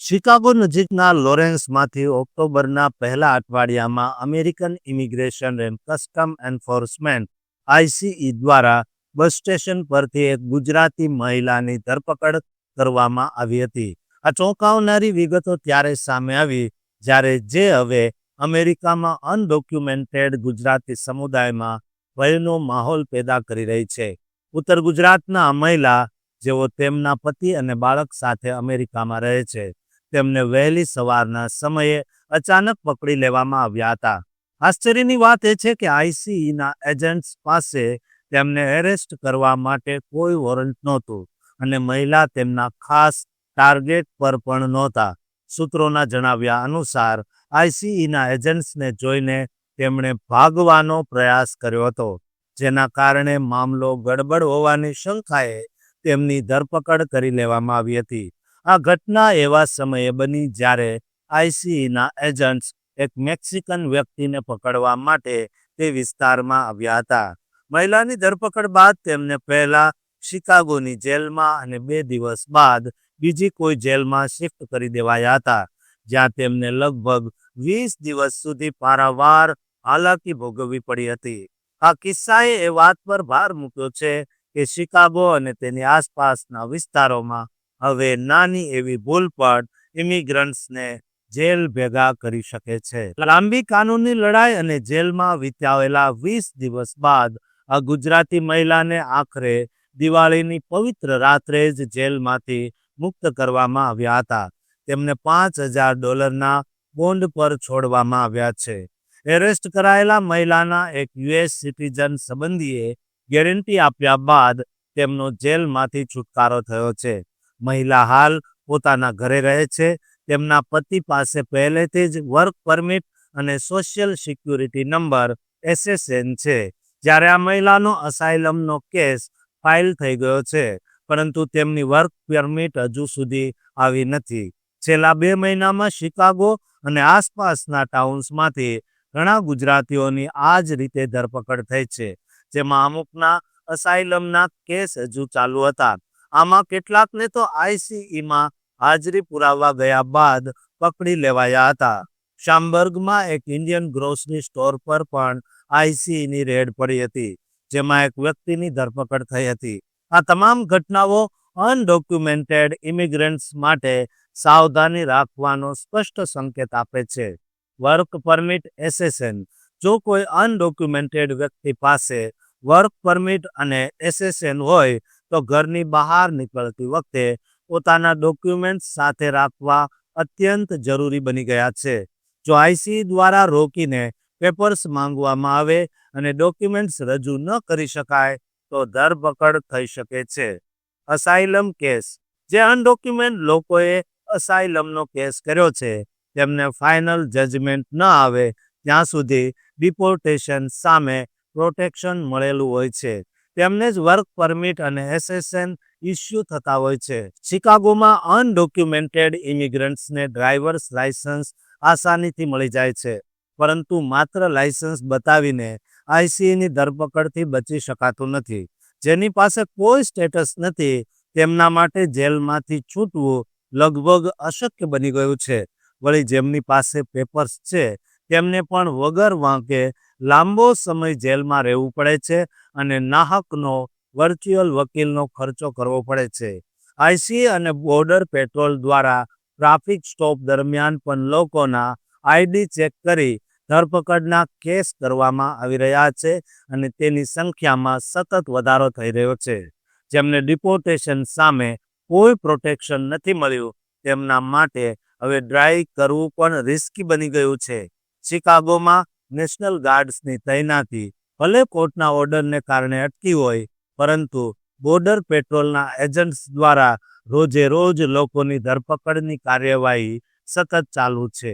Chicago નજીકના લોરેન્સમાંથી ઓક્ટોબરના પહેલા અઠવાડિયામાં American immigration and custom enforcement ICE દ્વારા બસ સ્ટેશન પરથી એક ગુજરાતી મહિલાની ધરપકડ કરવામાં આવી હતી. આ ચોંકાવનારી વિગતો ત્યારે સામે આવી, જ્યારે જે હવે અમેરિકામાં અનડોક્યુમેન્ટેડ ગુજરાતી સમુદાયમાં ભયનો માહોલ પેદા કરી રહી છે. ઉત્તર ગુજરાતના મહિલા, જેઓ તેમના પતિ અને બાળક સાથે અમેરિકામાં રહે છે. તેમને વહેલી સવારના સમયે અચાનક પકડી લેવામાં આવ્યા હતા. આશ્ચર્યની વાત એ છે કે આઈસીઈના એજન્ટ્સ પાસે તેમને એરેસ્ટ કરવા માટે કોઈ વોરંટ નહોતું અને મહિલા તેમના ખાસ ટાર્ગેટ પર પણ નહોતા. સૂત્રોના જણાવ્યા અનુસાર આઈસીઈના એજન્ટ્સને જોઈને તેમણે ભાગવાનો પ્રયાસ કર્યો હતો, જેના કારણે મામલો ગડબડ હોવાની શંકાએ તેમની ધરપકડ કરી લેવામાં આવી હતી. આ ઘટના એવા સમયે બની જ્યારે આઈસીઈના એજન્ટ્સ એક મેક્સિકન વ્યક્તિને પકડવા માટે તે વિસ્તારમાં આવ્યા હતા. મહિલાની ધરપકડ બાદ તેમને પહેલા શિકાગોની જેલમાં અને બે દિવસ બાદ બીજી કોઈ જેલમાં શિફ્ટ કરી દેવાયા હતા, જ્યાં તેમને લગભગ વીસ દિવસ સુધી પારાવાર હાલાકી ભોગવવી પડી હતી. આ કિસ્સાએ એ વાત પર ભાર મૂક્યો છે કે શિકાગો અને તેની આસપાસના વિસ્તારોમાં હવે નાની એવી ભૂલ પણ ઇમિગ્રન્ટ્સને જેલ ભેગા કરી શકે છે. લાંબી કાનૂની લડાઈ અને જેલમાં વિતાવેલા વીસ દિવસ બાદ આ ગુજરાતી મહિલાને આખરે દિવાળીની પવિત્ર રાત્રે જ જેલમાંથી મુક્ત કરવામાં આવ્યા હતા. તેમને પાંચ હજાર ડોલરના બોન્ડ પર છોડવામાં આવ્યા છે. એરેસ્ટ કરાયેલા મહિલાના એક યુએસ સિટીઝન સંબંધીએ ગેરંટી આપ્યા બાદ તેમનો જેલમાંથી છુટકારો થયો છે. મહિલા હાલ પોતાના ઘરે રહે છે. તેમના પતિ પાસે પહેલેથી જ વર્ક પરમિટ અને સોશિયલ સિક્યુરિટી નંબર એસએસએન છે. જ્યારે આ મહિલાનો અસાઇલમનો કેસ ફાઇલ થઈ ગયો છે, પરંતુ તેમની વર્ક પરમિટ હજુ સુધી આવી નથી. છેલ્લા બે મહિનામાં શિકાગો અને આસપાસના ટાઉન્સમાંથી ઘણા ગુજરાતીઓની આ જ રીતે ધરપકડ થઈ છે, જેમાં અમુકના અસાઇલમના કેસ હજુ ચાલુ હતા. આમાં કેટલાકને તો આઈસીઈમાં હાજરી પુરાવવા ગયા બાદ પકડી લેવાયા હતા. શામબર્ગમાં એક ઇન્ડિયન ગ્રોસરી સ્ટોર પર પણ આઈસીઈની રેડ પડી હતી, જેમાં એક વ્યક્તિની ધરપકડ થઈ હતી. આ તમામ ઘટનાઓ અનડોક્યુમેન્ટેડ ઇમિગ્રન્ટ્સ માટે સાવધાની રાખવાનો સ્પષ્ટ સંકેત આપે છે. Work permit SSN. જો કોઈ અનડોક્યુમેન્ટેડ વ્યક્તિ પાસે વર્ક પરમિટ અને એસેસન હોય તો ઘરની બહાર નીકળતી વખતે પોતાના ડોક્યુમેન્ટ્સ સાથે રાખવા અત્યંત જરૂરી બની ગયા છે. જો આઈસી દ્વારા રોકીને પેપર્સ માંગવામાં આવે અને ડોક્યુમેન્ટ્સ રજૂ ન કરી શકાય, તો ધરપકડ થઈ શકે છે. અસાઇલમ કેસ જે અનડોક્યુમેન્ટ લોકોએ અસાઇલમનો કેસ કર્યો છે, તેમને ફાઇનલ જજમેન્ટ ન આવે, ત્યાં સુધી ડિપોર્ટેશન સામે પ્રોટેક્શન મળેલું હોય છે. તેમને જ વર્ક પરમિટ અને એસએસએન ઇસ્યુ થતા હોય છે. શિકાગોમાં અનડોક્યુમેન્ટેડ ઇમિગ્રન્ટ્સને ડ્રાઈવર્સ લાયસન્સ આસાનીથી મળી જાય છે, પરંતુ માત્ર લાયસન્સ બતાવીને આઈસીની ધરપકડથી બચી શકાતું નથી. જેની પાસે કોઈ સ્ટેટસ નથી, તેમના માટે જેલમાંથી છૂટવું લગભગ અશક્ય બની ગયું છે. વળી જેમની પાસે પેપર્સ છે, તેમને પણ વગર વાંકે લાંબો સમય જેલમાં રહેવું પડે છે અને નાહકનો, વર્ચ્યુઅલ વકીલનો ખર્ચો કરવો પડે છે. આઈસી અને બોર્ડર પેટ્રોલ દ્વારા ટ્રાફિક સ્ટોપ દરમિયાન પણ લોકોના આઈડી ચેક કરી ધરપકડના કેસ કરવામાં આવી રહ્યા છે અને તેની સંખ્યામાં સતત વધારો થઈ રહ્યો છે. જેમને ડિપોર્ટેશન સામે કોઈ પ્રોટેક્શન નથી મળ્યું, તેમના માટે હવે ડ્રાઈવ કરવું પણ રિસ્કી બની ગયું છે. શિકાગોમાં નેશનલ ગાર્ડ્સની તૈનાતી ભલે કોર્ટના ઓર્ડરને કારણે અટકી હોય, પરંતુ બોર્ડર પેટ્રોલના એજન્ટ્સ દ્વારા રોજે રોજ લોકોની ધરપકડની કાર્યવાહી સતત ચાલુ છે.